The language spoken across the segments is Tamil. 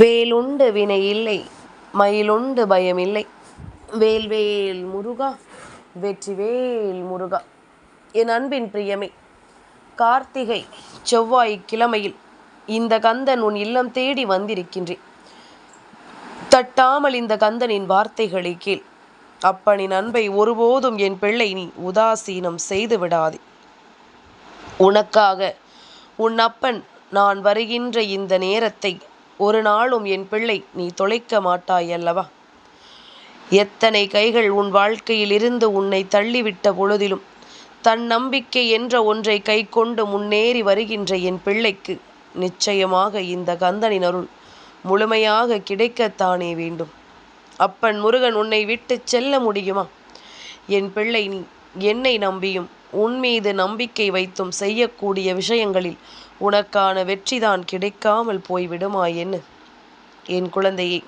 வேலுண்டு வினை இல்லை மயிலுண்டு பயமில்லை வேல் வேல் முருகா வெற்றிவேல் முருகா. என் அன்பின் பிரியமே கார்த்திகை செவ்வாய் கிழமையில் இந்த கந்தன் உன் இல்லம் தேடி வந்திருக்கின்றேன். தட்டாமல் இந்த கந்தனின் வார்த்தைகளை கேள். அப்பனின் அன்பை ஒருபோதும் என் பிள்ளை நீ உதாசீனம் செய்து விடாதே. உனக்காக உன் அப்பன் நான் வருகின்ற இந்த நேரத்தை ஒரு நாளும் என் பிள்ளை நீ தொலைக்க மாட்டாய் அல்லவா எத்தனை கைகள் உன் வாழ்க்கையில் இருந்து உன்னை தள்ளிவிட்ட பொழுதிலும் தன் நம்பிக்கை என்ற ஒன்றை கை கொண்டு முன்னேறி வருகின்ற என் பிள்ளைக்கு நிச்சயமாக இந்த கந்தனின் அருள் முழுமையாக கிடைக்கத்தானே வேண்டும். அப்பன் முருகன் உன்னை விட்டு செல்ல முடியுமா? என் பிள்ளை நீ என்னை நம்பியும் உன் மீது நம்பிக்கை வைத்தும் செய்யக்கூடிய விஷயங்களில் உனக்கான வெற்றிதான் கிடைக்காமல் போய்விடுமா என்ன என் குழந்தையே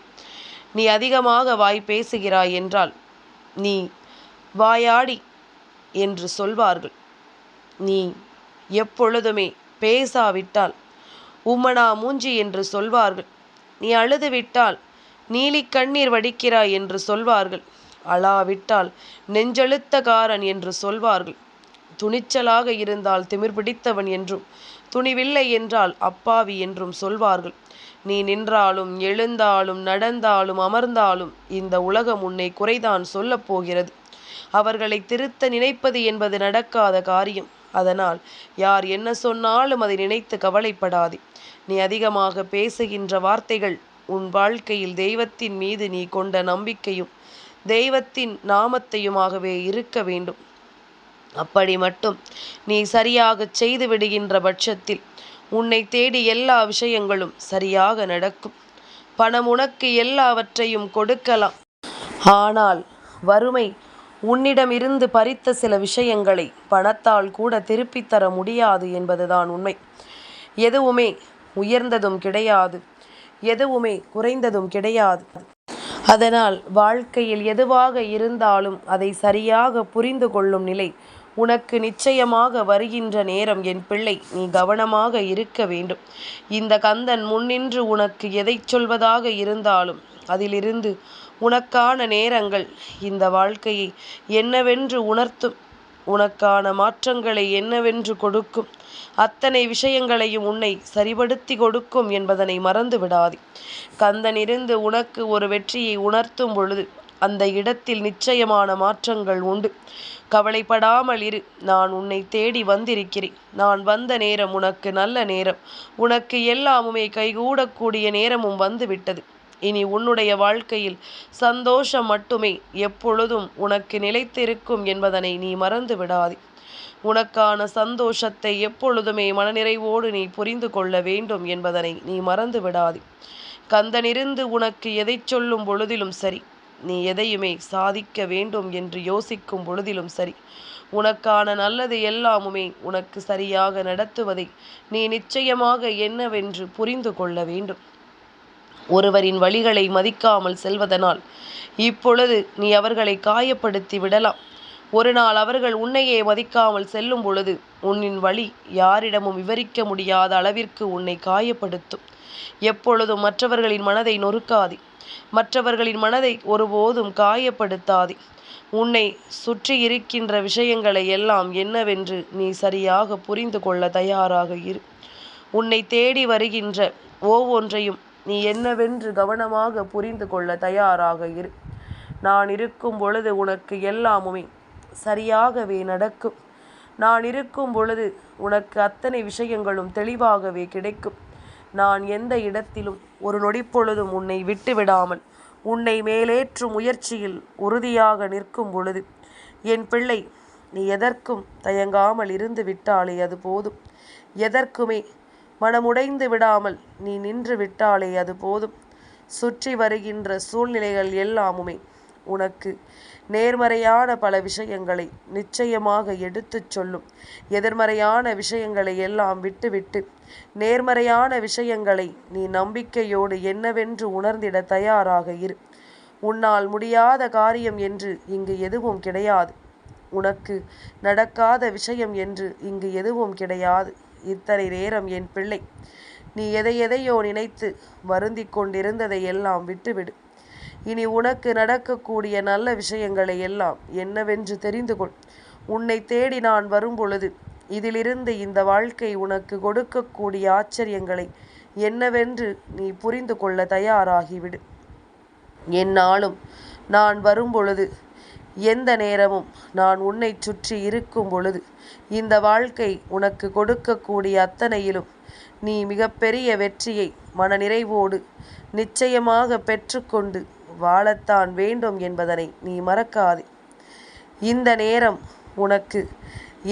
நீ அதிகமாக வாய் பேசுகிறாய் என்றால் நீ வாயாடி என்று சொல்வார்கள். நீ எப்பொழுதுமே பேசாவிட்டால் உம்மனா மூஞ்சி என்று சொல்வார்கள். நீ அழுதுவிட்டால் நீலி கண்ணீர் வடிக்கிறாய் என்று சொல்வார்கள். அழாவிட்டால் நெஞ்செழுத்தகாரன் என்று சொல்வார்கள். துணிச்சலாக இருந்தால் திமிர் பிடித்தவன் என்றும் துணிவில்லை என்றால் அப்பாவி என்றும் சொல்வார்கள். நீ நின்றாலும் எழுந்தாலும் நடந்தாலும் அமர்ந்தாலும் இந்த உலகம் உன்னை குறைதான் சொல்லப் போகிறது. அவர்களை திருத்த நினைப்பது என்பது நடக்காத காரியம். அதனால் யார் என்ன சொன்னாலும் அதை நினைத்து கவலைப்படாதே. நீ அதிகமாக பேசுகின்ற வார்த்தைகள் உன் வாழ்க்கையில் தெய்வத்தின் மீது நீ கொண்ட நம்பிக்கையும் தெய்வத்தின் நாமத்தையுமாகவே இருக்க வேண்டும். அப்படி மட்டும் நீ சரியாக செய்து விடுகின்ற பட்சத்தில் உன்னை தேடி எல்லா விஷயங்களும் சரியாக நடக்கும். பணம் உனக்கு எல்லாவற்றையும் கொடுக்கலாம். ஆனால் வறுமை உன்னிடமிருந்து பறித்த சில விஷயங்களை பணத்தால் கூட திருப்பித் தர முடியாது என்பதுதான் உண்மை. எதுவுமே உயர்ந்ததும் கிடையாது எதுவுமே குறைந்ததும் கிடையாது. அதனால் வாழ்க்கையில் எதுவாக இருந்தாலும் அதை சரியாக புரிந்து கொள்ளும் நிலை உனக்கு நிச்சயமாக வருகின்ற நேரம் என் பிள்ளை. நீ கவனமாக இருக்க வேண்டும். இந்த கந்தன் முன்னின்று உனக்கு எதை சொல்வதாக இருந்தாலும் அதிலிருந்து உனக்கான நேரங்கள் இந்த வாழ்க்கையை என்னவென்று உணர்த்தும். உனக்கான மாற்றங்களை என்னவென்று கொடுக்கும். அத்தனை விஷயங்களையும் உன்னை சரிபடுத்தி கொடுக்கும் என்பதனை மறந்து விடாதே கந்தனிருந்து உனக்கு ஒரு வெற்றியை உணர்த்தும் பொழுது அந்த இடத்தில் நிச்சயமான மாற்றங்கள் உண்டு. கவலைப்படாமல் இரு. நான் உன்னை தேடி வந்திருக்கிறேன். நான் வந்த நேரம் உனக்கு நல்ல நேரம். உனக்கு எல்லாமுமே கைகூடக்கூடிய நேரமும் வந்துவிட்டது. இனி உன்னுடைய வாழ்க்கையில் சந்தோஷம் மட்டுமே எப்பொழுதும் உனக்கு நிலைத்திருக்கும் என்பதனை நீ மறந்து விடாதே. உனக்கான சந்தோஷத்தை எப்பொழுதுமே மனநிறைவோடு நீ புரிந்து கொள்ள வேண்டும் என்பதனை நீ மறந்து விடாதே. கந்தனிருந்து உனக்கு எதை சொல்லும் பொழுதிலும் சரி. நீ எதையுமே சாதிக்க வேண்டும் என்று யோசிக்கும் பொழுதிலும் சரி. உனக்கான நல்லது எல்லாமுமே உனக்கு சரியாக நடத்துவதை நீ நிச்சயமாக என்னவென்று புரிந்து கொள்ள வேண்டும். ஒருவரின் வழிகளை மதிக்காமல் செல்வதனால் இப்பொழுது நீ அவர்களை காயப்படுத்தி விடலாம். ஒரு நாள் அவர்கள் உன்னையே மதிக்காமல் செல்லும் பொழுது உன்னின் வழி யாரிடமும் விவரிக்க முடியாத அளவிற்கு உன்னை காயப்படுத்தும். எப்பொழுதும் மற்றவர்களின் மனதை நொறுக்காதே. மற்றவர்களின் மனதை ஒருபோதும் காயப்படுத்தாதே. உன்னை சுற்றி இருக்கின்ற விஷயங்களை எல்லாம் என்னவென்று நீ சரியாக புரிந்து கொள்ள தயாராக இரு. உன்னை தேடி வருகின்ற ஒவ்வொன்றையும் நீ என்னவென்று கவனமாக புரிந்து கொள்ள தயாராக இரு. நான் இருக்கும் பொழுது உனக்கு எல்லாமுமே சரியாகவே நடக்கும். நான் இருக்கும் பொழுது உனக்கு அத்தனை விஷயங்களும் தெளிவாகவே கிடைக்கும். நான் எந்த இடத்திலும் ஒரு நொடிப்பொழுதும் உன்னை விட்டுவிடாமல் உன்னை மேலேற்றும் முயற்சியில் உறுதியாக நிற்கும் பொழுது என் பிள்ளை நீ எதற்கும் தயங்காமல் இருந்து விட்டாலே அது போதும். எதற்குமே மனமுடைந்து விடாமல் நீ நின்று விட்டாலே அது போதும். சுற்றி வருகின்ற சூழ்நிலைகள் எல்லாமுமே உனக்கு. நேர்மறையான பல விஷயங்களை நிச்சயமாக எடுத்துச் சொல்லும். எதிர்மறையான விஷயங்களை எல்லாம் விட்டுவிட்டு நேர்மறையான விஷயங்களை நீ நம்பிக்கையோடு என்னவென்று உணர்ந்திட தயாராக இரு. உன்னால் முடியாத காரியம் என்று இங்கு எதுவும் கிடையாது. உனக்கு நடக்காத விஷயம் என்று இங்கு எதுவும் கிடையாது. இத்தனை நேரம் என் பிள்ளை. நீ எதை எதையோ நினைத்து வருந்திக் கொண்டிருந்ததை எல்லாம் விட்டுவிடு. இனி உனக்கு நடக்கக்கூடிய நல்ல விஷயங்களை எல்லாம் என்னவென்று தெரிந்து கொள். உன்னை தேடி நான் வரும்பொழுது இதிலிருந்து இந்த வாழ்க்கை உனக்கு கொடுக்கக்கூடிய ஆச்சரியங்களை என்னவென்று நீ புரிந்து கொள்ள தயாராகிவிடு. என்னாலும் நான் வரும்பொழுது எந்த நேரமும் நான் உன்னை சுற்றி இருக்கும் பொழுது இந்த வாழ்க்கை உனக்கு கொடுக்கக்கூடிய அத்தனையிலும் நீ மிகப்பெரிய வெற்றியை மனநிறைவோடு நிச்சயமாக பெற்றுக்கொண்டு வாழத்தான் வேண்டும் என்பதனை நீ மறக்காதே. இந்த நேரம் உனக்கு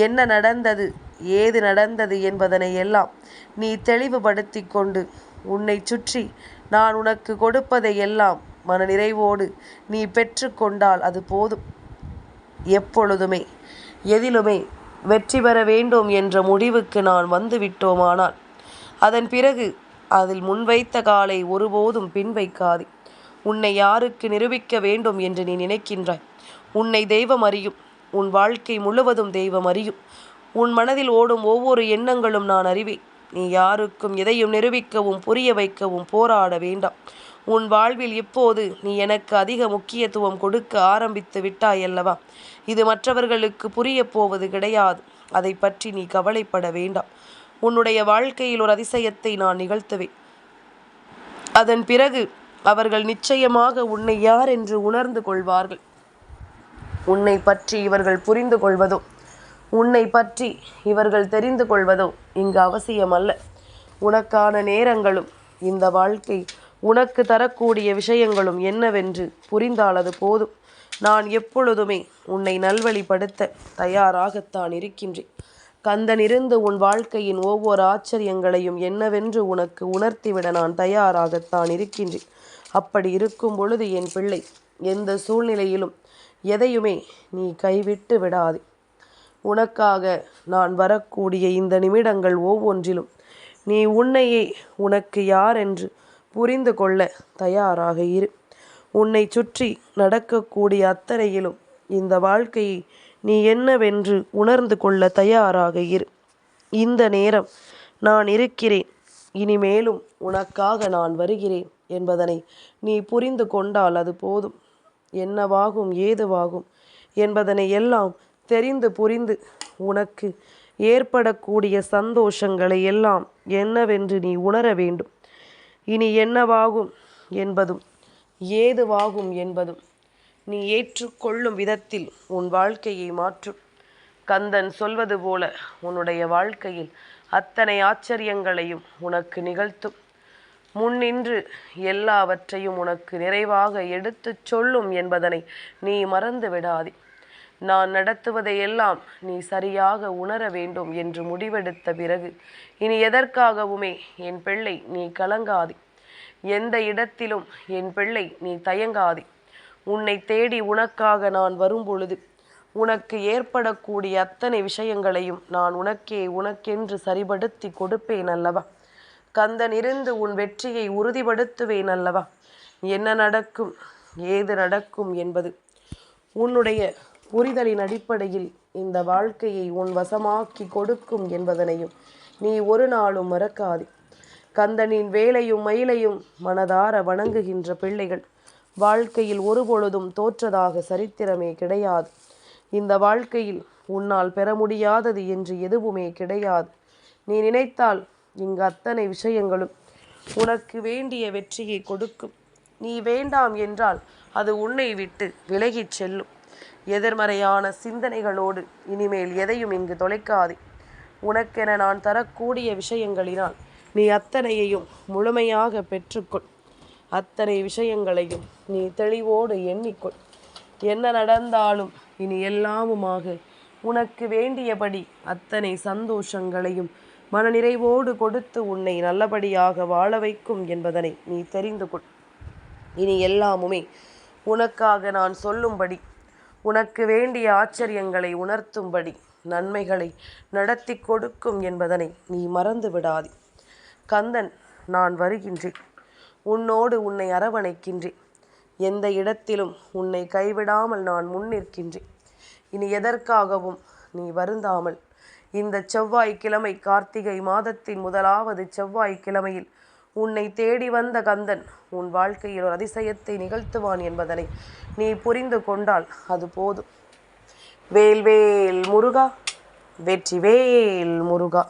என்ன நடந்தது ஏது நடந்தது என்பதனை எல்லாம் நீ தெளிவுபடுத்தி கொண்டு உன்னை சுற்றி நான் உனக்கு கொடுப்பதை எல்லாம் மனநிறைவோடு நீ பெற்றுக்கொண்டால் அது போதும். எப்பொழுதுமே எதிலுமே வெற்றி பெற வேண்டும் என்ற முடிவுக்கு நான் வந்துவிட்டோமானால் அதன் பிறகு அதில் முன்வைத்த காலை ஒருபோதும் பின் வைக்காதே. உன்னை யாருக்கு நிரூபிக்க வேண்டும் என்று நீ நினைக்கின்றாய். உன்னை தெய்வம் அறியும். உன் வாழ்க்கை முழுவதும் தெய்வம் அறியும். உன் மனதில் ஓடும் ஒவ்வொரு எண்ணங்களும் நான் அறிவேன். நீ யாருக்கும் எதையும் நிரூபிக்கவும் புரிய வைக்கவும் போராட வேண்டாம். உன் வாழ்வில் இப்போது நீ எனக்கு அதிக முக்கியத்துவம் கொடுக்க ஆரம்பித்து விட்டாய் அல்லவா? இது மற்றவர்களுக்கு புரிய போவது கிடையாது. அதை பற்றி நீ கவலைப்பட வேண்டாம். உன்னுடைய வாழ்க்கையில் ஒரு அதிசயத்தை நான் நிகழ்த்துவேன். அதன் பிறகு அவர்கள் நிச்சயமாக உன்னை யார் என்று உணர்ந்து கொள்வார்கள்? உன்னை பற்றி இவர்கள் புரிந்து கொள்வதோ? உன்னை பற்றி இவர்கள் தெரிந்து கொள்வதோ இங்கு அவசியமல்ல. உனக்கான நேரங்களும் இந்த வாழ்க்கை உனக்கு தரக்கூடிய விஷயங்களும் என்னவென்று புரிந்தாலது போதும். நான் எப்பொழுதுமே உன்னை நல்வழிப்படுத்த தயாராகத்தான் இருக்கின்றேன். கந்தனிருந்து உன் வாழ்க்கையின் ஒவ்வொரு ஆச்சரியங்களையும் என்னவென்று உனக்கு உணர்த்திவிட நான் தயாராகத்தான் இருக்கின்றேன். அப்படி இருக்கும் பொழுது என் பிள்ளை எந்த சூழ்நிலையிலும் எதையுமே நீ கைவிட்டு விடாதே. உனக்காக நான் வரக்கூடிய இந்த நிமிடங்கள் ஒவ்வொன்றிலும் நீ உன்னையே உனக்கு யார் என்று புரிந்து கொள்ள தயாராக இரு. உன்னை சுற்றி நடக்கக்கூடிய அத்தனையிலும் இந்த வாழ்க்கையை நீ என்னவென்று உணர்ந்து கொள்ள தயாராக இரு. இந்த நேரம் நான் இருக்கிறேன். இனிமேலும் உனக்காக நான் வருகிறேன் என்பதனை நீ புரிந்து கொண்டால் அது போதும். என்னவாகும் ஏதுவாகும் என்பதனை எல்லாம் தெரிந்து புரிந்து உனக்கு ஏற்படக்கூடிய சந்தோஷங்களை எல்லாம் என்னவென்று நீ உணர வேண்டும். இனி என்னவாகும் என்பதும் ஏதுவாகும் என்பதும் நீ ஏற்றுக்கொள்ளும் விதத்தில் உன் வாழ்க்கையை மாற்றும். கந்தன் சொல்வது போல உன்னுடைய வாழ்க்கையில் அத்தனை ஆச்சரியங்களையும் உனக்கு நிகழ்த்தும். முன்னின்று எல்லாவற்றையும் உனக்கு நிறைவாக எடுத்துச் சொல்லும் என்பதனை நீ மறந்து விடாதே. நான் நடத்துவதையெல்லாம் நீ சரியாக உணர வேண்டும் என்று முடிவெடுத்த பிறகு இனி எதற்காகவுமே என் பிள்ளை நீ கலங்காதே. எந்த இடத்திலும் என் பிள்ளை நீ தயங்காதே. உன்னை தேடி உனக்காக நான் வரும்பொழுது உனக்கு ஏற்படக்கூடிய அத்தனை விஷயங்களையும் நான் உனக்கே உனக்கென்று சரிபடுத்தி கொடுப்பேன் அல்லவா? கந்தன் இருந்து உன் வெற்றியை உறுதிப்படுத்துவேன் அல்லவா? என்ன நடக்கும் ஏது நடக்கும் என்பது உன்னுடைய புரிதலின் அடிப்படையில் இந்த வாழ்க்கையை உன் வசமாக்கி கொடுக்கும் என்பதனையும் நீ ஒரு நாளும் மறக்காது. கந்தனின் வேலையும் மயிலையும் மனதார வணங்குகின்ற பிள்ளைகள் வாழ்க்கையில் ஒருபொழுதும் தோற்றதாக சரித்திரமே கிடையாது. இந்த வாழ்க்கையில் உன்னால் பெற முடியாதது என்று எதுவுமே கிடையாது. நீ நினைத்தால் இங்கு அத்தனை விஷயங்களும் உனக்கு வேண்டிய வெற்றியை கொடுக்கும். நீ வேண்டாம் என்றால் அது உன்னை விட்டு விலகிச் செல்லும். எதிர்மறையான சிந்தனைகளோடு இனிமேல் எதையும் இங்கு தொலைக்காதே. உனக்கென நான் தரக்கூடிய விஷயங்களினால் நீ அத்தனையையும் முழுமையாக பெற்றுக்கொள். அத்தனை விஷயங்களையும் நீ தெளிவோடு எண்ணிக்கொள். என்ன நடந்தாலும் இனி எல்லாமுமாக உனக்கு வேண்டியபடி அத்தனை சந்தோஷங்களையும் மனநிறைவோடு கொடுத்து உன்னை நல்லபடியாக வாழ வைக்கும் என்பதனை நீ தெரிந்து கொள். இனி எல்லாமுமே உனக்காக நான் சொல்லும்படி உனக்கு வேண்டிய ஆச்சரியங்களை உணர்த்தும்படி நன்மைகளை நடத்தி கொடுக்கும் என்பதனை நீ மறந்து விடாதே. கந்தன் நான் வருகின்றேன். உன்னோடு உன்னை அரவணைக்கின்றேன். எந்த இடத்திலும் உன்னை கைவிடாமல் நான் முன்னிற்கின்றேன் இனி எதற்காகவும் நீ வருந்தாமல் இந்த செவ்வாய்க்கிழமை கார்த்திகை மாதத்தின் முதலாவது செவ்வாய்க்கிழமையில் உன்னை தேடி வந்த கந்தன் உன் வாழ்க்கையில் ஒரு அதிசயத்தை நிகழ்த்துவான் என்பதனை நீ புரிந்து கொண்டால் அது போதும். வேல்வேல் முருகா வெற்றிவேல் முருகா.